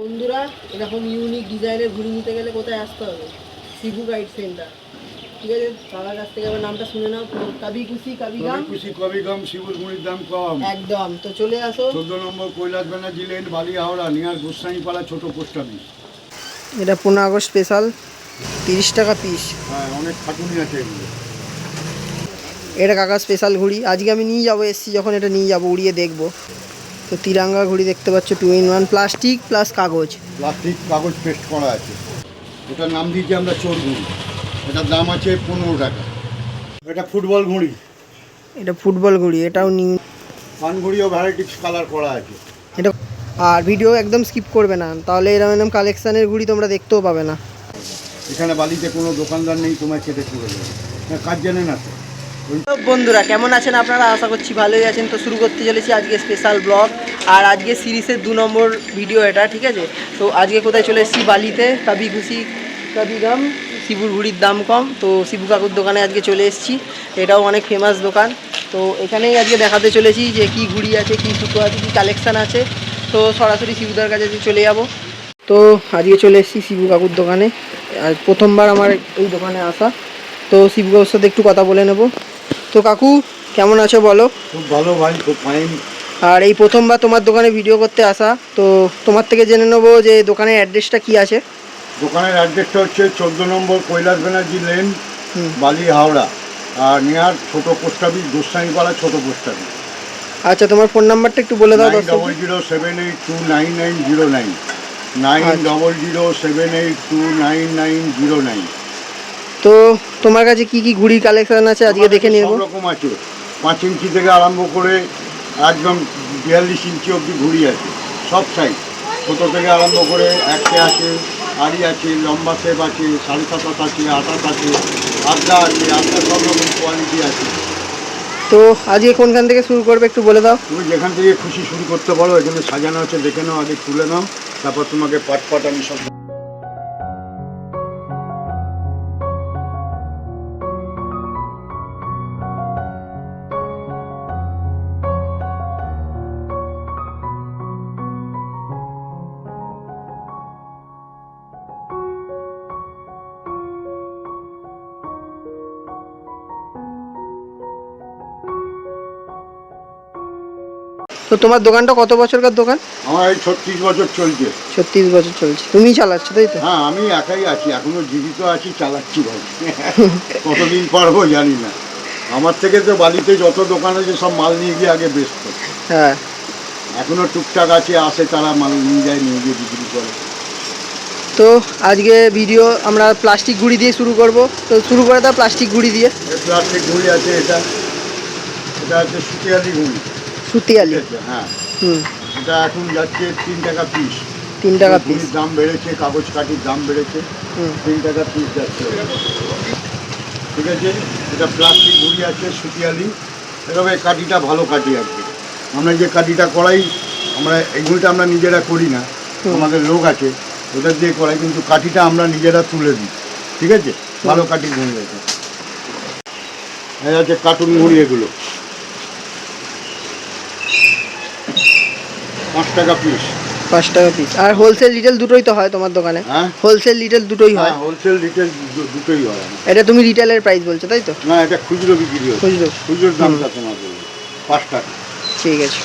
বন্ধুরা এরকম ইউনিক ডিজাইনের ঘুড়ি নিতে গেলে কোথায় আসতে হবে? শিবু গাইড সেন্টার ঠিক আছে? কাকার কাছ থেকে আবার নামটা শুনে নাও। কাবি খুশি কাবি গাম কবি খুশি কবি কম শিবুর গুঁড়ির দাম কম। একদম। তো চলে আসো। চোদ্দ নম্বর কৈলাস ব্যানার্জি লেন বালি হাওড়া নিয়ার গোস্বাই পাড়া ছোট পোস্ট অফিস এটা পনেরো আগস্ট স্পেশাল তিরিশ টাকা পিস হ্যাঁ অনেক খাটুনি আছে এগুলো। এটা কাকা স্পেশাল ঘুড়ি। আজকে আমি নিয়ে যাব এসছি যখন এটা নিয়ে যাব উড়িয়ে দেখব। তো তিরাঙ্গা ঘড়ি দেখতে পাচ্ছ two in one plastic plus কাগজ। প্লাস্টিক কাগজ পেস্ট করা আছে। এটার নাম দিয়েছি আমরা চোর ঘুড়ি। এটার দাম আছে পনেরো টাকা। এটা ফুটবল ঘুড়ি। এটা ফুটবল ঘুড়ি এটাও নিউ পান ঘুড়িও ভ্যারাইটিস কালার করা আছে। এটা আর ভিডিও একদম স্কিপ করবে না। তাহলে এরকম এরকম কালেকশানের ঘুড়ি তোমরা দেখতেও পাবে না। এখানে বালিতে কোনো দোকানদার নেই তোমায় কেটে করে দেবে কাজ জানে না বন্ধুরা, কেমন আছেন আপনারা? আশা করছি ভালোই আছেন। তো শুরু করতে চলেছি আজকে স্পেশাল ব্লগ আর আজকে সিরিজের দু নম্বর ভিডিও এটা, ঠিক আছে? তো আজকে কোথায় চলে এসেছি? বালিতে কাবি খুশি কাবি গাম শিবুর ঘুড়ির দাম কম। তো শিবু কাকুর দোকানে আজকে চলে এসেছি। এটাও অনেক ফেমাস দোকান। তো এখানেই আজকে দেখাতে চলেছি যে কি ঘুড়ি আছে, কি সুতো আছে, কি কালেকশান আছে। তো সরাসরি শিবুদার কাছে চলে যাব। তো আজকে চলে এসেছি শিবু কাকুর দোকানে। আর প্রথমবার আমার এই দোকানে আসা। তো শিবু কাকুর সাথে একটু কথা বলে নেব। তো কাকু কেমন আছো বলো? খুব ভালো ভাই খুব ফাইন আর এই প্রথমবার তোমার দোকানে ভিডিও করতে আসা তো তোমার থেকে জেনে নেব যে দোকানের অ্যাড্রেসটা কি আছে। দোকানের অ্যাড্রেসটা হচ্ছে চোদ্দ নম্বর কৈলাস ব্যানার্জি লেন বালি হাওড়া। আর নিয়ার ছোটো পোস্ট অফিস গোস্বাইপাড়া ছোট পোস্ট অফিস আচ্ছা তোমার ফোন নাম্বারটা একটু বলে দাও double zero seven eight two nine nine zero nine nine. Double zero seven eight two nine nine zero nine তো তোমার কাছে কি কি ঘুড়ি কালেকশন আছে? আজকে দেখে নিয়ে সব রকম আছে। পাঁচ ইঞ্চি থেকে আরম্ভ করে একদম বিয়াল্লিশ ইঞ্চি অবধি ঘুড়ি আছে সব সাইজ ছোটো থেকে আরম্ভ করে একটা আছে আড়ি আছে লম্বা শেপ আছে সাড়ে সাতাত আছে আটাত আছে আড্ডা আছে আড্ডা সব রকম কোয়ালিটি আছে। তো আজকে কোনখান থেকে শুরু করবে একটু বলে দাও। তুমি যেখান থেকে খুশি শুরু করতে পারো এখানে সাজানো আছে দেখে নাও আগে তুলে নাও তারপর তোমাকে পাট পাট আমি সব তো তোমার দোকানটা কত বছরকার দোকান? আমার এই ছত্রিশ বছর চলছে। ছত্রিশ বছর চলছে। তুমিই চালাচ্ছ তাই তো? হ্যাঁ আমি একাই আছি এখনও জীবিত আছি চালাচ্ছি ভাই। কতদিন পারব জানি না। আমার থেকে তো বালিতে যত দোকান আছে সব মাল নিয়ে গিয়ে আগে বেচত হ্যাঁ। এখনও টুকটাক আছে আসে তারা মাল নিয়ে যায় নিয়ে গিয়ে বিক্রি করে। তো আজকে ভিডিও আমরা প্লাস্টিক ঘুড়ি দিয়ে শুরু করব। তো শুরু করে দাও প্লাস্টিক ঘুড়ি দিয়ে। প্লাস্টিক ঘুড়ি আছে এটা এটা হচ্ছে সুতিয়ালি ঘুড়ি সুতিয়ালি। হ্যাঁ। হুম। এটা এখন যাচ্ছে তিন টাকা পিস তিন টাকা পিস দাম বেড়েছে কাগজ কাঠির দাম বেড়েছে। হুম। তিন টাকা পিস যাচ্ছে। ঠিক আছে? এটা প্লাস্টিক ঘুড়ি আছে সুতিয়ালি। এভাবে কাঠিটা ভালো কাঠি আসবে আমরা যে কাঠিটা করাই আমরা এগুলোটা আমরা নিজেরা করি না। আমাদের লোক আছে ওটা দিয়ে করাই কিন্তু কাঠিটা আমরা নিজেরা তুলে দিই। ঠিক আছে? ভালো কাঠি ঘুড়ি আছে। এই আছে কার্টুন ঘুড়ি এগুলো। টাকা পিস পাঁচ টাকা পিস আর হোলসেল রিটেল দুটোই তো হয় তোমার দোকানে। হ্যাঁ? হোলসেল রিটেল দুটোই হয়। হ্যাঁ হোলসেল রিটেল দুটোই হয়। এটা তুমি রিটেলের প্রাইস বলছো তাই তো? না এটা খুচরো বিক্রি হচ্ছে। খুচরো। খুচরোর দামটা তোমার পাঁচ টাকা। ঠিক আছে।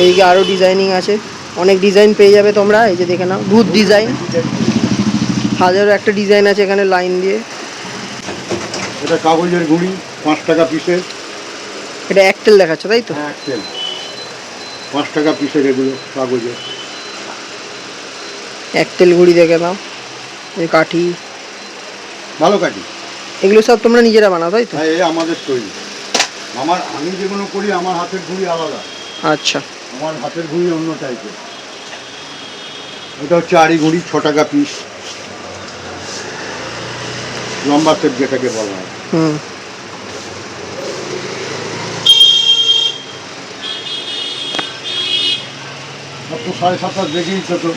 এইদিকে আরও ডিজাইনিং আছে। অনেক ডিজাইন পেয়ে যাবে তোমরা এই যে দেখে নাও। ভূত ডিজাইন হাজারো একটা ডিজাইন আছে এখানে লাইন দিয়ে। এটা কাগজের গুঁড়ি পাঁচ টাকা পিসের এটা একটেল দেখাচ্ছ তাই তো? হ্যাঁ তেল পাঁচ টাকা পিসের এগুলো কাগজে। এক তেল ঘুড়ি দেখে নাও এই কাঠি। ভালো কাঠি। এগুলো সব তোমরা নিজেরা বানাও তাই তো? হ্যাঁ এই আমাদের তৈরি। আমার আমি যেগুলো করি আমার হাতের ঘুড়ি আলাদা। আচ্ছা। আমার হাতের ঘুড়ি অন্য টাইপের এটা হচ্ছে আড়ি ঘুড়ি ছ টাকা পিস লম্বা সেট যেটাকে বলা হয়। হুম। সাড়ে সাতটা তো তো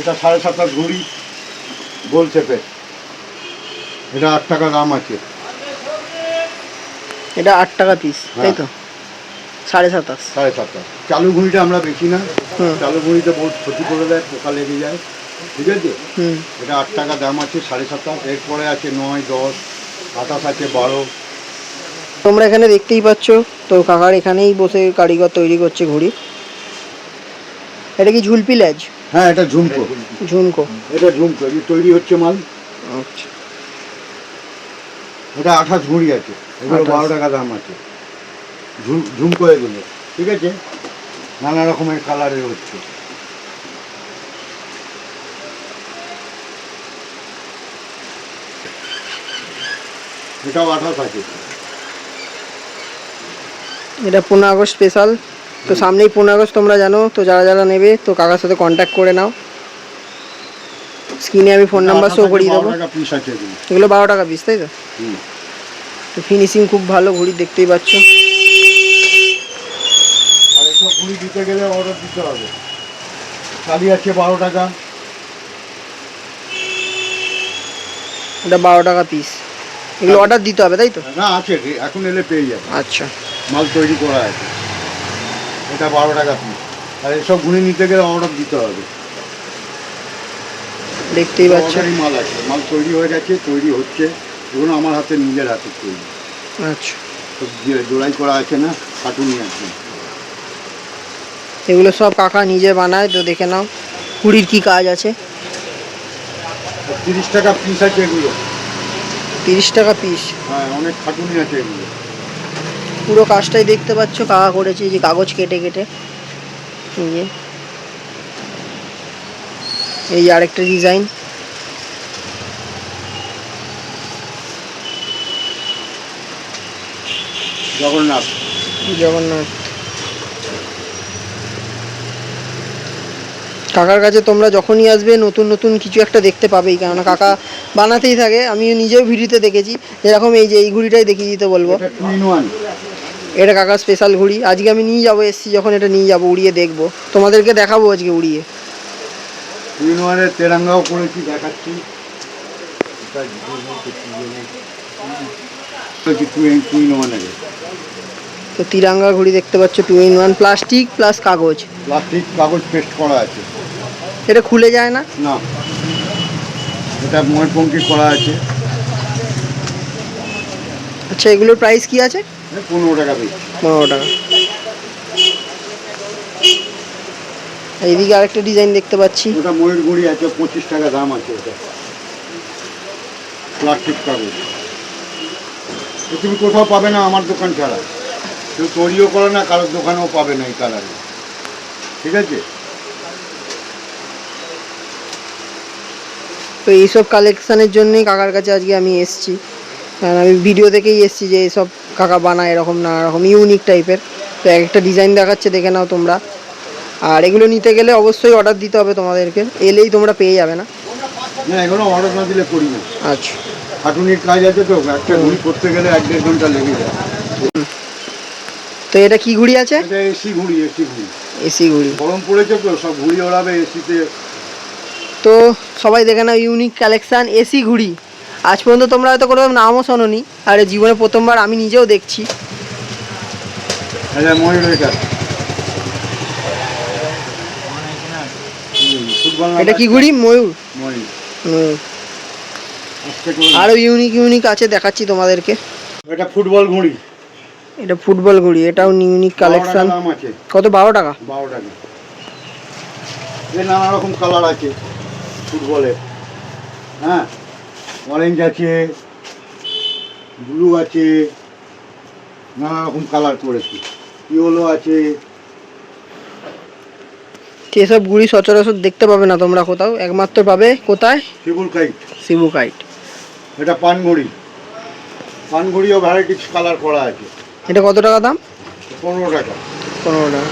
এটা সাড়ে সাতটা ঘুড়ি গোল চেপে। এটা আট টাকা দাম আছে। এটা আট টাকা পিস তাই তো? সাড়ে সাতাশ সাড়ে সাতটা। চালু ঘুড়িটা আমরা বেশি না। চালু ঘুড়িতে বহুত ক্ষতি করে দেয় পোকা লেগে যায়। ঠিক আছে? এটা আট টাকা দাম আছে সাড়ে সাতাশ এরপরে আছে নয় দশ আঠাশ আছে বারো। তোমরা এখানে দেখতেই পাচ্ছ তো কাকার এখানেই বসে কারিগর তৈরি করছে ঘুড়ি। এটা কি ঝুলপি ল্যাজ হ্যাঁ এটা ঝুমকো। ঝুমকো। এটা ঝুমকো এই তৈরি হচ্ছে মাল। আচ্ছা। এটা আঠাশ ঘুড়ি আছে এগুলো 28 বারো টাকা দাম আছে। ঝুম ঝুমকো এগুলো ঠিক আছে? নানা রকমের কালারের হচ্ছে। এটাও আঠাশ আছে। এটা পনেরো আগস্ট স্পেশাল তো সামনেই পনেরো আগস্ট তোমরা জানো তো যারা যারা নেবে তো কাকার সাথে কন্ট্যাক্ট করে নাও। স্ক্রিনে আমি ফোন নাম্বার শো করিয়ে দেবো। এগুলো বারো টাকা পিস তাই তো? তো ফিনিশিং খুব ভালো ঘড়ি দেখতেই পাচ্ছ। ঘুড়ি দিতে গেলে অর্ডার দিতে হবে। কালি আছে বারো টাকা। এটা বারো টাকা পিস এগুলো অর্ডার দিতে হবে তাই তো? না আছে এখন এলে পেয়ে যাবে। আচ্ছা। মাল তৈরি করা আছে। এটা বারো টাকা পিস আর এসব ঘুড়ি নিতে গেলে অর্ডার দিতে হবে। দেখতেই পাচ্ছ অর্ডারই মাল আছে। মাল তৈরি হয়ে গেছে তৈরি হচ্ছে। এগুলো আমার হাতে নিজের হাতে তৈরি। আচ্ছা। জোড়াই করা আছে না খাটুনি আছে এগুলো সব কাকা নিজে বানায় তো দেখে নাও। কুড়ির কি কাজ আছে? তিরিশ টাকা পিস আছে এগুলো। তিরিশ টাকা পিস হ্যাঁ অনেক খাটুনি আছে এগুলো। পুরো কাজটাই দেখতে পাচ্ছ কাকা করেছে যে কাগজ কেটে কেটে। এই যে। এই আরেকটা ডিজাইন জগন্নাথ। জগন্নাথ। কাকার কাছে তোমরা যখনই আসবে নতুন নতুন কিছু একটা দেখতে পাবেই। কেননা কাকা বানাতেই থাকে আমি নিজেও ভিডিওতে দেখেছি। যেরকম এই যে এই ঘুড়িটাই দেখিয়ে দিতে বলব। এটা কাকার স্পেশাল ঘুড়ি। আজকে আমি নিয়ে যাব এসছি যখন এটা নিয়ে যাব উড়িয়ে দেখব। তোমাদেরকে দেখাবো আজকে উড়িয়ে। তেরাঙ্গাও করেছি দেখাচ্ছি। তো তিরাঙ্গা ঘুড়ি দেখতে পাচ্ছ two in one plastic plus কাগজ। প্লাস্টিক কাগজ পেস্ট করা আছে। এটা খুলে যায় না? না। এটা ময়ূরপঙ্খী করা আছে। আচ্ছা এগুলোর প্রাইস কি আছে? পনেরো টাকা পনেরো টাকা। এইদিকে আরেকটা ডিজাইন দেখতে পাচ্ছি। ওটা ময়ূর গুড়ি আছে পঁচিশ টাকা দাম আছে ওটা। প্লাস্টিক কাগজ। তুমি কোথাও পাবে না আমার দোকান ছাড়া। কেউ তৈরিও করে না কারোর দোকানেও পাবে না এই কালারে ঠিক আছে? তো এইসব কালেকশানের জন্যই কাকার কাছে আজকে আমি এসছি। কারণ আমি ভিডিও দেখেই এসছি যে এইসব কাকা বানায় এরকম না এরকম ইউনিক টাইপের তো এক একটা ডিজাইন দেখাচ্ছে দেখে নাও তোমরা। আর এগুলো নিতে গেলে অবশ্যই অর্ডার দিতে হবে তোমাদেরকে। এলেই তোমরা পেয়ে যাবে না। না এগুলো অর্ডার না দিলে করি না। আচ্ছা। খাটুনির কাজ আছে তো একটা ঘুড়ি করতে গেলে এক দেড় ঘণ্টা লেগে যায়। তো এটা কি ঘুড়ি আছে? এটা এসি ঘুড়ি এসি ঘুড়ি। এসি ঘুড়ি। গরম পড়েছে তো সব ঘুড়ি ওড়াবে এসিতে। তো সবাই দেখে নাও ইউনিক কালেকশান এসি ঘুড়ি। আজ পর্যন্ত তোমরা হয়তো কোনো নামও শোনোনি। আর জীবনে প্রথমবার আমি নিজেও দেখছি। এটা ময়ূর এটা কি ঘুড়ি? ময়ূর। আরও ইউনিক ইউনিক আছে দেখাচ্ছি তোমাদেরকে। এটা ফুটবল ঘুড়ি। এটা ফুটবল ঘুড়ি এটাও ইউনিক কালেকশন কত? বারো টাকা? বারো টাকা। নানা রকম কালার আছে ফুটবলের। হ্যাঁ? অরেঞ্জ আছে ব্লু আছে নানা রকম কালার করেছি ইয়েলো আছে এসব ঘুড়ি সচরাচর দেখতে পাবে না তোমরা কোথাও? একমাত্র পাবে কোথায়? Table kite. সিবুকাইট এটা পানঘড়ি পানঘড়িও ভ্যারাইটিস কালার করা আছে। এটা কত টাকা দাম? পনেরো টাকা। পনেরো টাকা।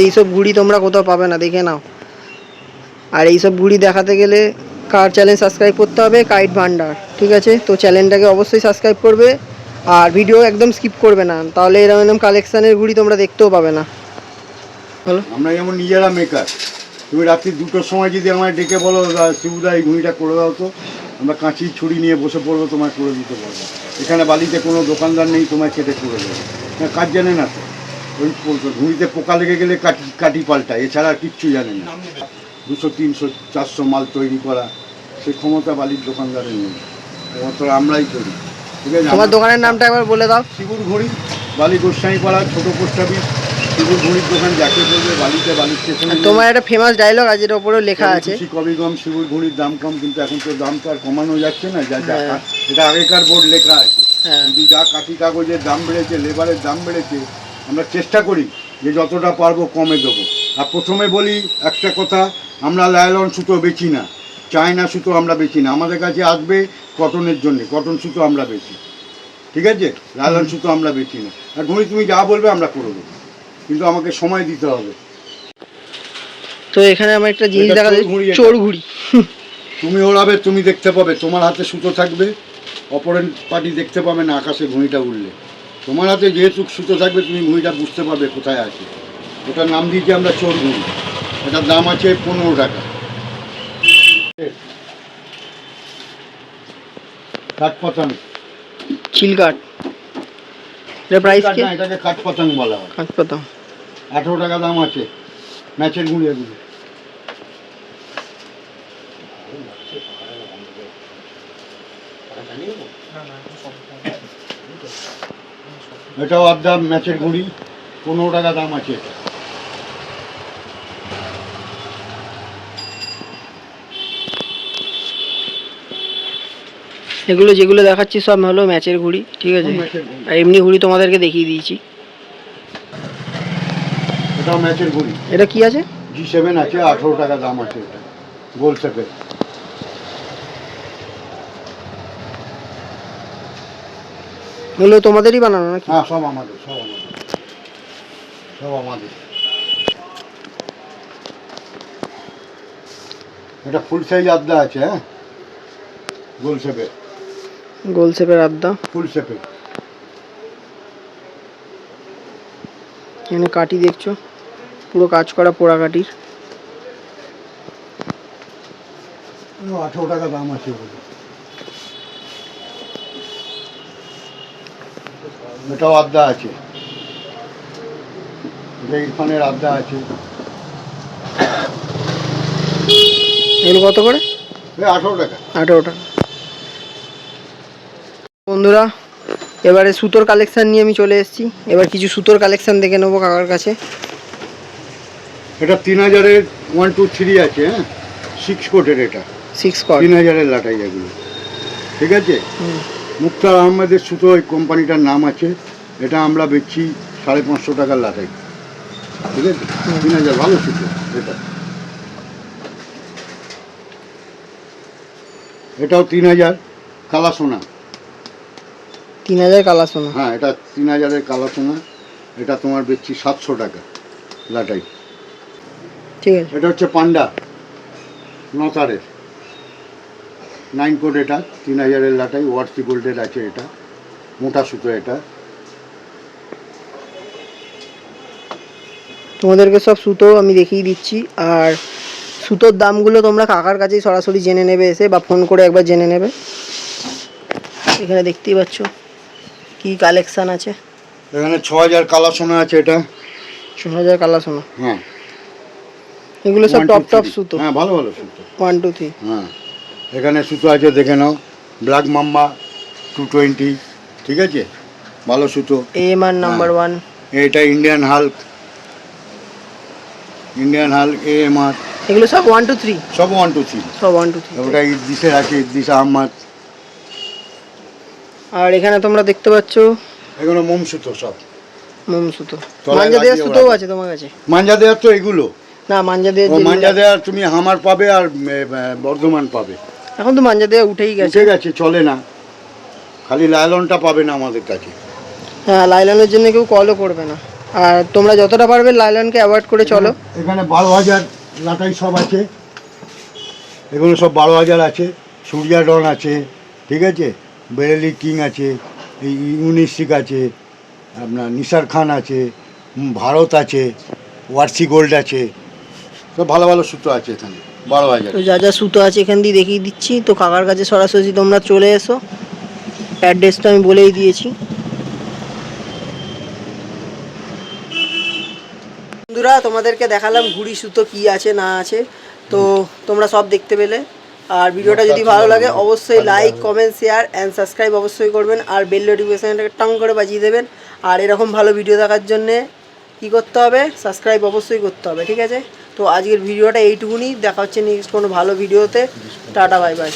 এইসব ঘুড়ি তোমরা কোথাও পাবে না দেখে নাও। আর এইসব ঘুড়ি দেখাতে গেলে কার চ্যানেল সাবস্ক্রাইব করতে হবে? কাইট ভান্ডার ঠিক আছে? তো চ্যানেলটাকে অবশ্যই সাবস্ক্রাইব করবে আর ভিডিও একদম স্কিপ করবে না তাহলে এরকম এরকম কালেকশানের ঘুড়ি তোমরা দেখতেও পাবে না। বলো। আমরা যেমন নিজেরা মেকার তুমি রাত্রি দুটোর সময় যদি আমায় ডেকে বলো "দা- শিবুদা এই ঘুড়িটা করে দাও তো। আমরা কাঁচি ছুরি নিয়ে বসে পড়ব তোমায় করে দিতে পারব এখানে বালিতে কোনো দোকানদার নেই তোমায় কেটে করে দেবে। না, কাজ জানে না তো? ওই ঘুড়িতে পোকা লেগে গেলে কাটি কাটি পাল্টা এছাড়া কিচ্ছু জানে না। দুশো তিনশো চারশো মাল তৈরি করা সে ক্ষমতা বালির দোকানদারের নেই। একমাত্র আমরাই করি। ঠিক আছে? তোমার দোকানের নামটা একবার বলে দাও। শিবুর ঘড়ি বালি গোস্বামী পাড়া ছোটো পোস্ট অফিস। শিবুর ঘড়ির দোকান যাকে বলবে বালিতে বালি স্টেশনে তোমার একটা ফেমাস ডায়লগ আছে এটার উপরেও লেখা আছে। খুশি কবি কম শিবুর ঘড়ির দাম কম কিন্তু এখন তো দাম তো আর কমানো যাচ্ছে না। যা যা হ্যাঁ। এটা আগেকার বোর্ড লেখা আছে। হ্যাঁ। যদি যা কাঠি কাগজের দাম বেড়েছে লেবারের দাম বেড়েছে আমরা চেষ্টা করি যে যতটা পারব কমে দেবো। আর প্রথমে বলি একটা কথা আমরা লায়লন সুতো বেচি না। চায়না সুতো আমরা বেচি না আমাদের কাছে আসবে কটনের জন্য কটন সুতো আমরা বেচি। ঠিক আছে? লালন সুতো আমরা বেচি না। আর ঘড়ি তুমি যা বলবে আমরা করে দেবো। কিন্তু আমাকে সময় দিতে হবে। তো এখানে আমার একটা জিনিস দেখা চোর ঘুড়ি তুমি ওড়াবে তুমি দেখতে পাবে। তোমার হাতে সুতো থাকবে অপরেন্ট পার্টি দেখতে পাবে না আকাশে ঘুড়িটা উঠলে তোমার হাতে যেহেতু সুতো থাকবে তুমি ঘুড়িটা বুঝতে পারবে কোথায় আছে। ওটার নাম দিয়েছি আমরা চোর ঘুড়ি। এটার দাম আছে পনেরো টাকা। কাঠ প্রাইস কি? এটাকে কাঠ পাতাং বলা হয়। টাকা দাম আছে। ম্যাচের এগুলো। এটাও আধা ম্যাচের ঘুড়ি পনেরো টাকা দাম আছে এটা। এগুলো যেগুলো দেখাচ্ছি সব হলো ম্যাচের ঘুড়ি ঠিক আছে? আর এমনি ঘুড়ি তোমাদেরকে দেখিয়ে দিয়েছি। এটাও ম্যাচের ঘুড়ি। এটা কি আছে? জি সেভেন আছে আঠেরো টাকা দাম আছে এটা গোল শেপের এগুলো তোমাদেরই বানানো নাকি? হ্যাঁ সব আমাদের সব আমাদের। সব আমাদের। এটা ফুল সাইজ আড্ডা আছে হ্যাঁ? গোল শেপের গোল শেপের আড্ডা। ফুল শেপের এখানে কাঠি দেখছ? পুরো কাজ করা পোড়া কাঠির। আঠেরো টাকা দাম আছে এটাও আড্ডা আছে। ইরফানের আড্ডা আছে। এগুলো কত করে? আঠেরো টাকা। আঠেরো টাকা। বন্ধুরা এবারে সুতোর কালেকশন নিয়ে আমি চলে এসেছি। এবার কিছু সুতোর কালেকশন দেখে নেব কাকার কাছে। এটা তিন হাজারের ওয়ান টু থ্রি আছে হ্যাঁ? সিক্স কোটের এটা। সিক্স কট তিন হাজারের লাটাই এগুলো। ঠিক আছে? মুক্তার আহমেদের সুতো ওই কোম্পানিটার নাম আছে। এটা আমরা বেচছি সাড়ে পাঁচশো টাকার লাটাই। ঠিক আছে? তিন হাজার ভালো সুতো এটা। এটাও তিন হাজার কালা সোনা তিন হাজার কালা সোনা হ্যাঁ এটা তিন হাজারের কালা সোনা এটা তোমার বেচছি সাতশো টাকা লাটাই। ঠিক আছে। এটা হচ্ছে পান্ডা নতারের। নাইন কোড এটা তিন হাজারের লাটাই। ওয়ার্সি গোল্ডের আছে এটা মোটা সুতো এটা। তোমাদেরকে সব সুতো আমি দেখিয়ে দিচ্ছি আর সুতোর দামগুলো তোমরা কাকার কাছেই সরাসরি জেনে নেবে এসে বা ফোন করে একবার জেনে নেবে। এখানে দেখতেই পাচ্ছ। কি কালেকশন আছে? এখানে ছ হাজার কালা সোনা আছে এটা। ছ হাজার কালা সোনা হ্যাঁ। এগুলো সব টপ টপ সুতো? হ্যাঁ ভালো ভালো সুতো। ওয়ান টু থ্রি হ্যাঁ। এখানে সুতো আছে দেখে নাও। ব্ল্যাক মাম্মা টু টোয়েন্টি ঠিক আছে? ভালো সুতো। এম আর নাম্বার ওয়ান এটা ইন্ডিয়ান হাল্ক ইন্ডিয়ান হাল্ক এ এম আর এগুলো সব ওয়ান টু থ্রি সব ওয়ান টু থ্রি সব ওয়ান টু থ্রি ওটা ইদ্দিসের আছে ইদ্দিস আহমদ। আর এখানে তোমরা দেখতে পাচ্ছ এগুলো মোম সুতো সব। মোম সুতো মাঞ্জা দেওয়ার সুতোও আছে তোমার কাছে? মাঞ্জা দেওয়ার তো এগুলো। না মাঞ্জা দেওয়ার মাঞ্জা দেওয়ার তুমি হামার পাবে আর বর্ধমান পাবে। এখন তো মাঞ্জা দেওয়া উঠেই গেছে। উঠে গেছে চলে না। খালি লায়লনটা পাবে না আমাদের কাছে। হ্যাঁ লাইলনের জন্য কেউ কলও করবে না। আর তোমরা যতটা পারবে লাইলনকে অ্যাভয়েড করে চলো। এখানে বারো হাজার লাটাই সব আছে। এগুলো সব বারো হাজার আছে। সূর্যা ডন আছে ঠিক আছে? বেরেলি কিং আছে এই ইউনিস্টিক আছে আপনার নিসার খান আছে ভারত আছে ওয়ার্সি গোল্ড আছে। সব ভালো ভালো সুতো আছে এখানে বারো হাজার তো যা যা সুতো আছে এখান দিয়ে দেখিয়ে দিচ্ছি। তো কাকার কাছে সরাসরি তোমরা চলে এসো। অ্যাড্রেসটা আমি বলেই দিয়েছি। বন্ধুরা তোমাদেরকে দেখালাম ঘুড়ি সুতো কি আছে না আছে। তো তোমরা সব দেখতে পেলে। আর ভিডিওটা যদি ভালো লাগে অবশ্যই like comment share and subscribe অবশ্যই করবেন। আর বেল নোটিফিকেশানটাকে টং করে বাজিয়ে দেবেন। আর এরকম ভালো ভিডিও দেখার জন্যে কী করতে হবে? সাবস্ক্রাইব অবশ্যই করতে হবে ঠিক আছে? তো আজকের ভিডিওটা এইটুকুনি। দেখা হচ্ছে নেক্সট কোনো ভালো ভিডিওতে টাটা বাই বাই